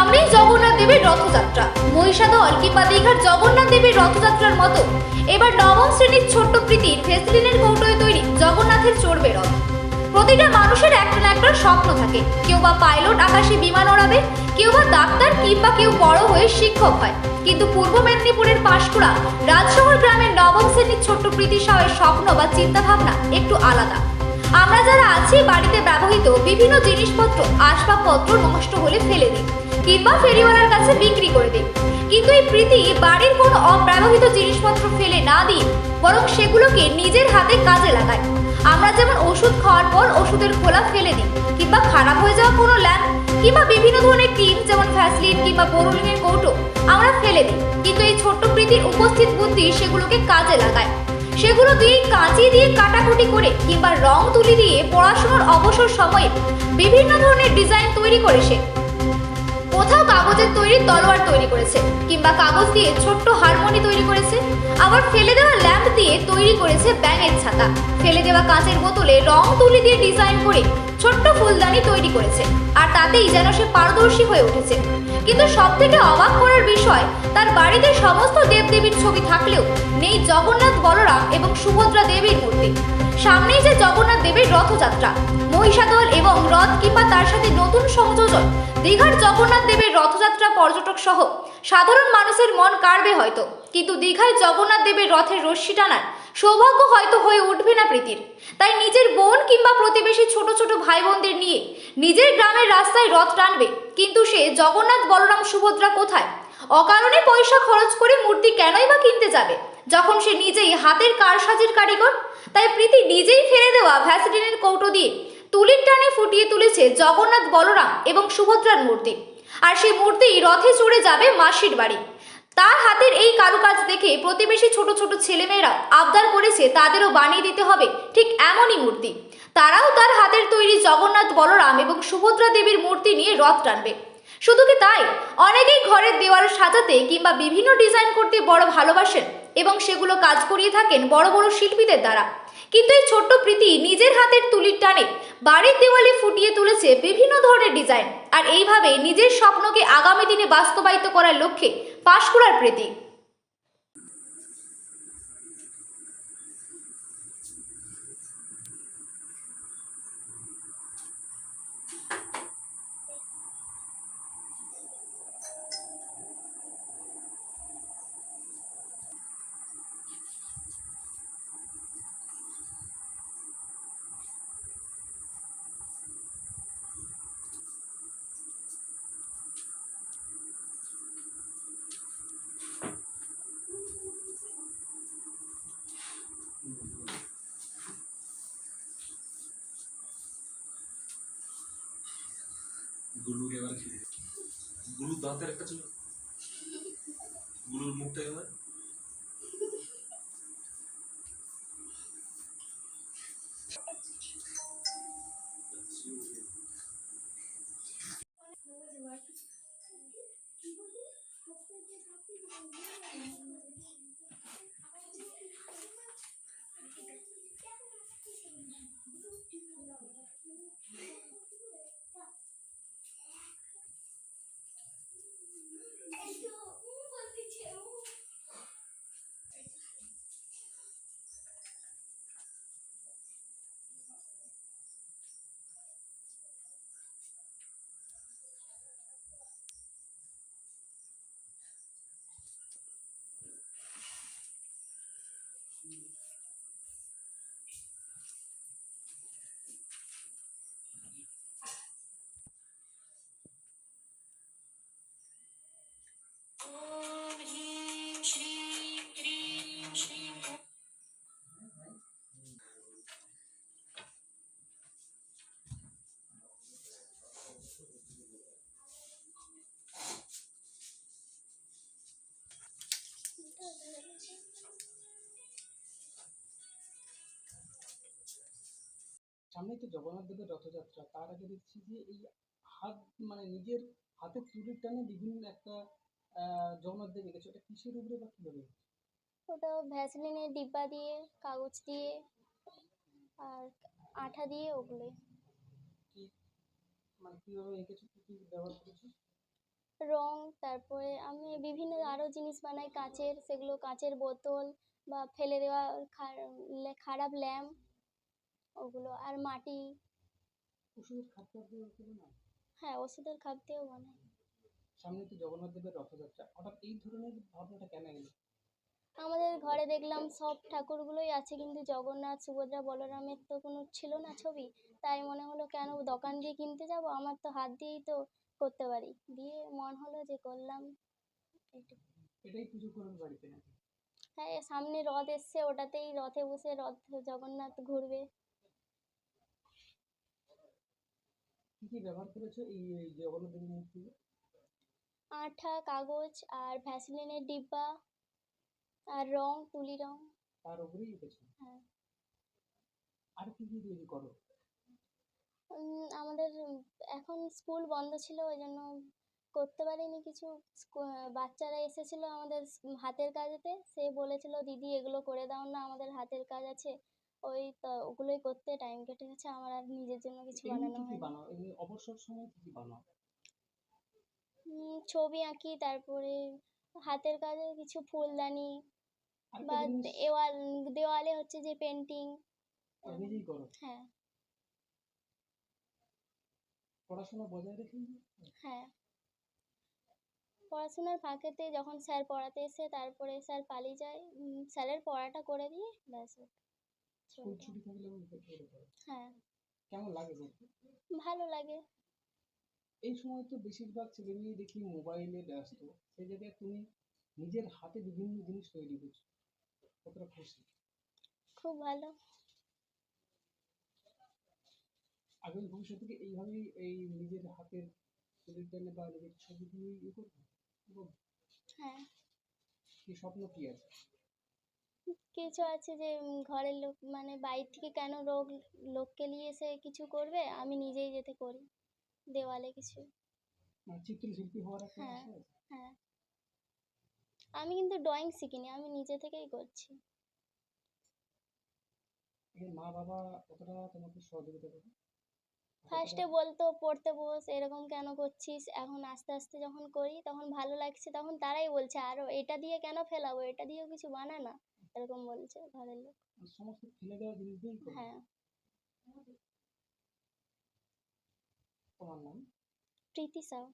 সামনেই জগন্নাথ দেবের রথযাত্রা। মহিষাদল কিংবা দীঘার জগন্নাথ দেবের রথযাত্রার মতো। এবার নবম শ্রেণির ছোট্ট প্রীতির ভেসলিনের কৌটোয় তৈরি জগন্নাথের চড়বে রথ। প্রতিটা মানুষের একটা না একটা স্বপ্ন থাকে। কেউ বা পাইলট আকাশে বিমান ওড়াবে, কেউ বা ডাক্তার কিংবা কেউ বড় হয়ে শিক্ষক হয়। কিন্তু পূর্ব মেদিনীপুরের পাঁশকুড়া, রাজশহর গ্রামের নবম শ্রেণির ছোট্ট প্রীতি সাহের স্বপ্ন বা চিন্তা ভাবনা একটু আলাদা। আমরা যারা আছি, বাড়িতে ব্যবহৃত বিভিন্ন জিনিসপত্র, আসবাবপত্র নষ্ট হলে ফেলে দিই। কিংবা ফেরিওয়ালার কাছে বিক্রি করে দিই কিন্তু এই প্রীতি বাড়ির কোনো অব্যবহৃত জিনিসপত্র ফেলে না দিই বরং সেগুলোকে নিজের হাতে কাজে লাগায়। আমরা যেমন ওষুধ খাওয়ার পর ওষুধের খোলা ফেলে দিই, কিংবা খারাপ হয়ে যাওয়া কোনো ল্যাম্প, কিংবা বিভিন্ন ধরনের ক্রিম যেমন ভ্যাসলিন কিংবা বোরোলিনের কৌটো, আমরা ফেলে দিই। কিন্তু এই ছোট্ট প্রীতির উপস্থিত বুদ্ধি সেগুলোকে কাজে লাগায়। সেগুলো দিয়ে কাঁচি দিয়ে কাটাকুটি করে, কিংবা রং তুলি দিয়ে পড়াশোনার অবসর সময়ে বিভিন্ন ধরনের ডিজাইন তৈরি করে সে। কোথাও কাগজের তৈরি তলোয়ার তৈরি করেছে, কিংবা কাগজ দিয়ে ছোট্ট হারমোনি তৈরি করেছে। আবার ফেলে দেওয়া ল্যাম্প দিয়ে তৈরি করেছে ব্যাঙের ছাতা। ফেলে দেওয়া কাঁচের বোতলে রং তুলি দিয়ে ডিজাইন করে ছোট্ট ফুলদানি তৈরি করেছে, আর তাতেই যেন সে পারদর্শী হয়ে উঠেছে। কিন্তু সব থেকে অবাক করার বিষয়, তার বাড়িতে সমস্ত দেবদেবীর ছবি থাকলেও নেই জগন্নাথ বলরাম এবং সুভদ্রা দেবীর মূর্তি। সামনেই যে জগন্নাথ দেবের রথযাত্রা মহিষাদল এবং রথ কিংবা তার সাথে নতুন সংযোজন। দীঘার জগন্নাথ দেবের রথযাত্রা পর্যটক সহ সাধারণ মানুষের মন কাড়বে হয়তো। কিন্তু দীঘায় জগন্নাথ দেবের রথের রশ্মি টানার সৌভাগ্য হয়তো হয়ে উঠবে না প্রীতির। তাই নিজের বোন কিংবা প্রতিবেশী ছোট ছোট ভাই বোনদের নিয়ে নিজের গ্রামের রাস্তায় রথ টানবে। কিন্তু সে জগন্নাথ বলরাম সুভদ্রা কোথায়? অকারণে পয়সা খরচ করে মূর্তি কেনই বা কিনতে যাবে? যখন সে নিজেই হাতের কারসাজির কারিগর, তাই প্রীতি নিজেই ফেলে দেওয়া ভ্যাসলিনের কৌটো দিয়ে তুলির টানে ফুটিয়ে তুলেছে জগন্নাথ বলরাম এবং সুভদ্রার মূর্তি। আর সেই মূর্তি রথে চড়ে যাবে মাসির বাড়ি। তার হাতের এই কারুকাজ দেখে প্রতিবেশী ছোট ছোট ছেলেমেয়েরা আবদার করেছে তাদেরও বানিয়ে দিতে হবে ঠিক এমনই মূর্তি। তারাও তার হাতের তৈরি জগন্নাথ বলরাম এবং সুভদ্রা দেবীর মূর্তি নিয়ে রথ টানবে। শুধু কি তাই? অনেকেই ঘরের দেওয়াল সাজাতে কিংবা বিভিন্ন ডিজাইন করতে বড় ভালোবাসেন এবং সেগুলো কাজ করিয়ে থাকেন বড় বড় শিল্পীদের দ্বারা। কিন্তু এই ছোট্ট প্রীতি নিজের হাতের তুলির টানে বাড়ির দেওয়ালে ফুটিয়ে তুলেছে বিভিন্ন ধরনের ডিজাইন। আর এইভাবে নিজের স্বপ্নকে আগামী দিনে বাস্তবায়িত করার লক্ষ্যে পাশকুড়ার প্রীতি। গুলুকে এবার কি গুলুর দাঁতের একটা ছিল গুলুর মুখটা এবার। সামনেই তো জগন্নাথ দেবের রথযাত্রা। তার আগে দেখছি যে এই হাত মানে নিজের হাতের চুরির টানে বিভিন্ন একটা জগন্নাথ দেব এঁকেছে ওটা কিসের উপরে বা কীভাবে? ওটা ভ্যাসলিনের ডিব্বা দিয়ে কাগজ দিয়ে আর আঠা দিয়ে ওগুলোই কি মানে কীভাবে এঁকেছো কি কি ব্যবহার করেছ? রং তারপরে আমি বিভিন্ন আরও জিনিস বানাই কাঁচের। সেগুলো কাঁচের বোতল বা ফেলে দেওয়া খারাপ ল্যাম্প। ওগুলো আর মাটি। ওষুধের খাদ্য করে না হ্যাঁ ওষুধের খাপ দিয়েও বানাই সামনে তো জগন্নাথ দেবের রথযাত্রা। হঠাৎ এই ধরনের ভাবনাটা কেন এলো? আমাদের ঘরে দেখলাম সব ঠাকুরগুলোই আছে কিন্তু জগন্নাথ সুভদ্রা বলরামের তো কোনো ছিল না ছবি। তাই মনে হলো কেন দোকান দিয়ে কিনতে যাব? আমার তো হাত দিয়েই তো করতে পারি। দিয়ে মন হলো যে করলাম এটাই পুজো করবে বাড়িতে হ্যাঁ সামনে রথ এসছে ওটাতেই রথে বসে রথ জগন্নাথ ঘুরবে। কি কি ব্যবহার করেছ এই জগন্নাথ দেবের মূর্তি আঠা কাগজ আর ভ্যাসলিনের ডিব্বা আর রং তুলি রং। তার উপরেই এঁকেছো? হ্যাঁ। আর কি কি তৈরি করো? উম, আমাদের এখন স্কুল বন্ধ ছিল ওই জন্য করতে পারিনি কিছু। স্কু- বাচ্চারা এসেছিল আমাদের স- হাতের কাজেতে সে বলেছিল দিদি এগুলো করে দাও না আমাদের হাতের কাজ আছে। ওই তো ওগুলোই করতে টাইম কেটে গেছে আমার আর নিজের জন্য কিছু বানানো বানাও? এমনি অবসর সময় কি কি বানাও? ছবি আঁকি তারপরে হাতের কাজে কিছু ফুলদানি বা দেওয়াল দেওয়ালে হচ্ছে যে পেন্টিং হ্যাঁ। পড়াশোনা বজায় রেখে হ্যাঁ। পড়াশোনার ফাঁকেতে যখন স্যার পড়াতে এসে তারপরে স্যার পালিয়ে যায় স্যারের পড়াটা করে দিয়ে ব্যাস। স্কুল ছুটি থাকলে হ্যাঁ। কেমন লাগে করতে ভালো লাগে। এই সময় তো বেশিরভাগ ছেলে মেয়ে দেখি মোবাইলে ব্যস্ত। সেই জায়গায় তুমি নিজের হাতে বিভিন্ন জিনিস তৈরি করছ। কতটা খুশি। খুব ভালো। আগামী ভবিষ্যতে কি এইভাবেই এই নিজের হাতের টানে বা নিজের ছবি দিয়ে ইয়ে করবে? হ্যাঁ। কি স্বপ্ন কি আছে? কিছু আছে যে ঘরের লোক মানে বাইরে থেকে কেন লোক লোককে নিয়ে এসে কিছু করবে? আমি নিজেই যেতে করি দেওয়ালে কিছু। মানে চিত্রশিল্পী হওয়ার হ্যাঁ। হ্যাঁ। আমি কিন্তু ড্রয়িং শিখিনি আমি নিজে থেকেই করছি। মা বাবা কতটা তোমাকে সহযোগিতা করে? ফার্স্টে বলতো পড়তে বস এরকম কেন করছিস? এখন আস্তে আস্তে যখন করি তখন ভালো লাগছে তখন তারাই বলছে আরও এটা দিয়ে কেন ফেলাবো? এটা দিয়েও কিছু বানা না এরকম বলছে ঘরের লোক। সমস্ত ফেলে দেওয়া জিনিস দিয়েই হ্যাঁ। তোমার নাম? প্রীতি সাউ।